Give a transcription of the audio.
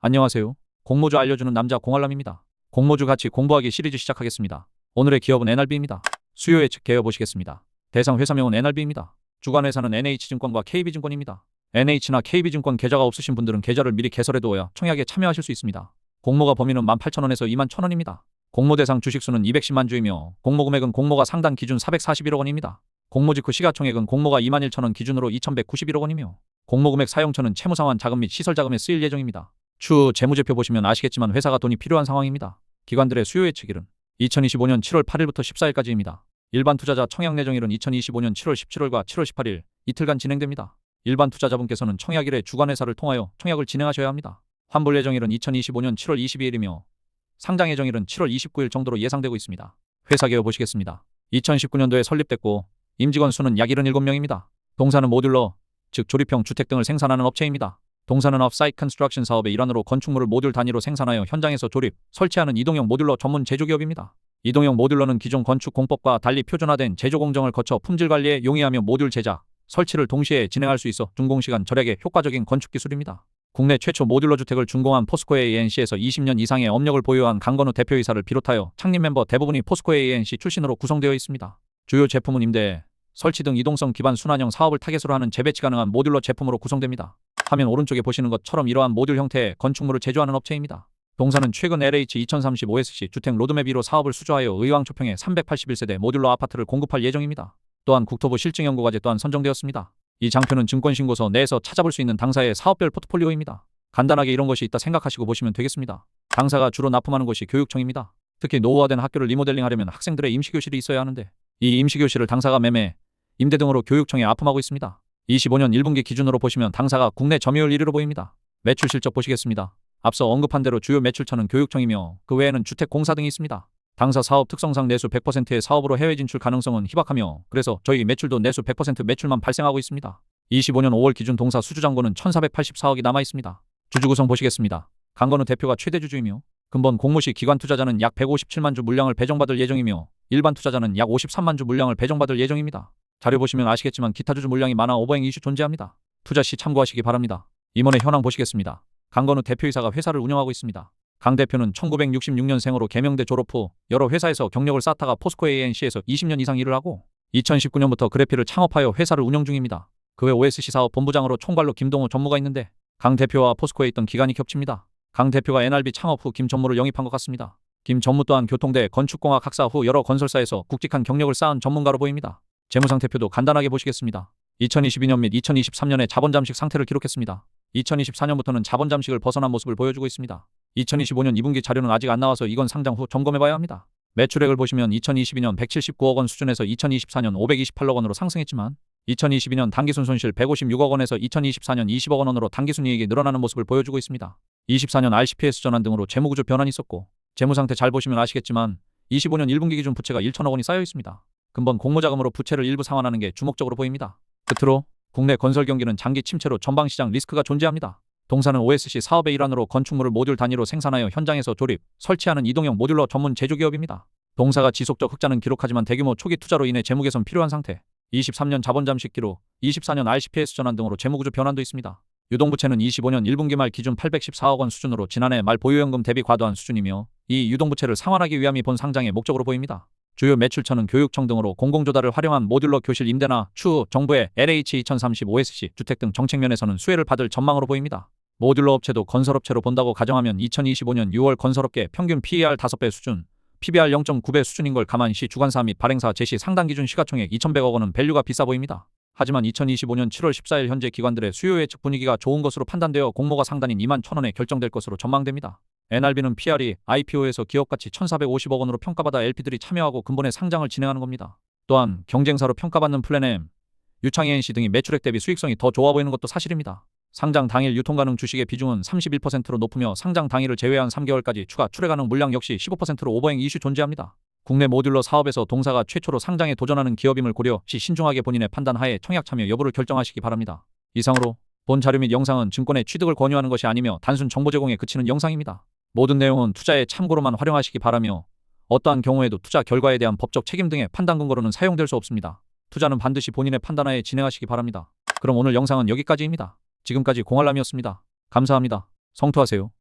안녕하세요. 공모주 알려주는 남자 공알람입니다. 공모주 같이 공부하기 시리즈 시작하겠습니다. 오늘의 기업은 NRB입니다. 수요 예측 개요 보시겠습니다. 대상 회사명은 NRB입니다. 주관 회사는 NH증권과 KB증권입니다. NH나 KB증권 계좌가 없으신 분들은 계좌를 미리 개설해 두어야 청약에 참여하실 수 있습니다. 공모가 범위는 18,000원에서 21,000원입니다. 공모 대상 주식수는 210만 주이며 공모 금액은 공모가 상당 기준 441억 원입니다. 공모 직후 시가총액은 공모가 21,000원 기준으로 2,191억 원이며 공모 금액 사용처는 채무상환 자금 및 시설 자금에 쓰일 예정입니다. 추후 재무제표 보시면 아시겠지만 회사가 돈이 필요한 상황입니다. 기관들의 수요 예측일은 2025년 7월 8일부터 14일까지입니다. 일반 투자자 청약 예정일은 2025년 7월 17일과 7월 18일 이틀간 진행됩니다. 일반 투자자분께서는 청약일에 주관회사를 통하여 청약을 진행하셔야 합니다. 환불 예정일은 2025년 7월 22일이며 상장 예정일은 7월 29일 정도로 예상되고 있습니다. 회사 개요 보시겠습니다. 2019년도에 설립됐고 임직원 수는 약 77명입니다. 동사는 모듈러, 즉 조립형 주택 등을 생산하는 업체입니다. 동사는 업사이트 컨스트럭션 사업의 일환으로 건축물을 모듈 단위로 생산하여 현장에서 조립, 설치하는 이동형 모듈러 전문 제조기업입니다. 이동형 모듈러는 기존 건축 공법과 달리 표준화된 제조 공정을 거쳐 품질 관리에 용이하며 모듈 제작, 설치를 동시에 진행할 수 있어 준공시간 절약에 효과적인 건축 기술입니다. 국내 최초 모듈러 주택을 준공한 포스코 ANC에서 20년 이상의 업력을 보유한 강건우 대표이사를 비롯하여 창립 멤버 대부분이 포스코 ANC 출신으로 구성되어 있습니다. 주요 제품은 임대, 설치 등 이동성 기반 순환형 사업을 타겟으로 하는 재배치 가능한 모듈러 제품으로 구성됩니다. 화면 오른쪽에 보시는 것처럼 이러한 모듈 형태의 건축물을 제조하는 업체입니다. 동사는 최근 LH 2035SC 주택 로드맵 1호 사업을 수주하여 의왕 초평에 381세대 모듈러 아파트를 공급할 예정입니다. 또한 국토부 실증연구과제 또한 선정되었습니다. 이 장표는 증권신고서 내에서 찾아볼 수 있는 당사의 사업별 포트폴리오입니다. 간단하게 이런 것이 있다 생각하시고 보시면 되겠습니다. 당사가 주로 납품하는 곳이 교육청입니다. 특히 노후화된 학교를 리모델링하려면 학생들의 임시교실이 있어야 하는데 이 임시교실을 당사가 매매, 임대 등으로 교육청에 납품하고 있습니다. 25년 1분기 기준으로 보시면 당사가 국내 점유율 1위로 보입니다. 매출 실적 보시겠습니다. 앞서 언급한 대로 주요 매출처는 교육청이며 그 외에는 주택공사 등이 있습니다. 당사 사업 특성상 내수 100%의 사업으로 해외 진출 가능성은 희박하며 그래서 저희 매출도 내수 100% 매출만 발생하고 있습니다. 25년 5월 기준 동사 수주잔고는 1484억이 남아 있습니다. 주주 구성 보시겠습니다. 강건우 대표가 최대 주주이며 근본 공모시 기관 투자자는 약 157만 주 물량을 배정받을 예정이며 일반 투자자는 약 53만 주 물량을 배정받을 예정입니다. 자료 보시면 아시겠지만 기타 주주 물량이 많아 오버행 이슈 존재합니다. 투자 시 참고하시기 바랍니다. 임원의 현황 보시겠습니다. 강건우 대표이사가 회사를 운영하고 있습니다. 강 대표는 1966년생으로 개명대 졸업 후 여러 회사에서 경력을 쌓다가 포스코 ANC에서 20년 이상 일을 하고 2019년부터 그래피를 창업하여 회사를 운영 중입니다. 그 외 OSC 사업 본부장으로 총괄로 김동호 전무가 있는데 강 대표와 포스코에 있던 기간이 겹칩니다. 강 대표가 NRB 창업 후 김 전무를 영입한 것 같습니다. 김 전무 또한 교통대 건축공학 학사 후 여러 건설사에서 굵직한 경력을 쌓은 전문가로 보입니다. 재무상태표도 간단하게 보시겠습니다. 2022년 및 2023년에 자본 잠식 상태를 기록했습니다. 2024년부터는 자본 잠식을 벗어난 모습을 보여주고 있습니다. 2025년 2분기 자료는 아직 안 나와서 이건 상장 후 점검해봐야 합니다. 매출액을 보시면 2022년 179억 원 수준에서 2024년 528억 원으로 상승했지만 2022년 당기순 손실 156억 원에서 2024년 20억 원으로 당기순이익이 늘어나는 모습을 보여주고 있습니다. 24년 RCPS 전환 등으로 재무구조 변환이 있었고 재무상태 잘 보시면 아시겠지만 25년 1분기 기준 부채가 1천억 원이 쌓여 있습니다. 근본 공모자금으로 부채를 일부 상환하는 게 주목적으로 보입니다. 끝으로 국내 건설 경기는 장기 침체로 전방 시장 리스크가 존재합니다. 동사는 OSC 사업의 일환으로 건축물을 모듈 단위로 생산하여 현장에서 조립, 설치하는 이동형 모듈러 전문 제조기업입니다. 동사가 지속적 흑자는 기록하지만 대규모 초기 투자로 인해 재무 개선 필요한 상태. 23년 자본 잠식 기록, 24년 RCPS 전환 등으로 재무구조 변환도 있습니다. 유동부채는 25년 1분기 말 기준 814억 원 수준으로 지난해 말 보유연금 대비 과도한 수준이며 이 유동부채를 상환하기 위함이 본 상장의 목적으로 보입니다. 주요 매출처는 교육청 등으로 공공조달을 활용한 모듈러 교실 임대나 추후 정부의 LH 2035SC 주택 등 정책 면에서는 수혜를 받을 전망으로 보입니다. 모듈러 업체도 건설업체로 본다고 가정하면 2025년 6월 건설업계 평균 PER 5배 수준, PBR 0.9배 수준인 걸 감안시 주관사 및 발행사 제시 상당 기준 시가총액 2,100억 원은 밸류가 비싸 보입니다. 하지만 2025년 7월 14일 현재 기관들의 수요 예측 분위기가 좋은 것으로 판단되어 공모가 상단인 2만 1,000원에 결정될 것으로 전망됩니다. NRB는 PR이 IPO에서 기업가치 1,450억 원으로 평가받아 LP들이 참여하고 근본의 상장을 진행하는 겁니다. 또한 경쟁사로 평가받는 플랜M, 유창 ENC 등이 매출액 대비 수익성이 더 좋아 보이는 것도 사실입니다. 상장 당일 유통 가능 주식의 비중은 31%로 높으며 상장 당일을 제외한 3개월까지 추가 출회 가능 물량 역시 15%로 오버행 이슈 존재합니다. 국내 모듈러 사업에서 동사가 최초로 상장에 도전하는 기업임을 고려 시 신중하게 본인의 판단 하에 청약 참여 여부를 결정하시기 바랍니다. 이상으로 본 자료 및 영상은 증권의 취득을 권유하는 것이 아니며 단순 정보 제공에 그치는 영상입니다. 모든 내용은 투자의 참고로만 활용하시기 바라며 어떠한 경우에도 투자 결과에 대한 법적 책임 등의 판단 근거로는 사용될 수 없습니다. 투자는 반드시 본인의 판단하에 진행하시기 바랍니다. 그럼 오늘 영상은 여기까지입니다. 지금까지 공알람이었습니다. 감사합니다. 성투하세요.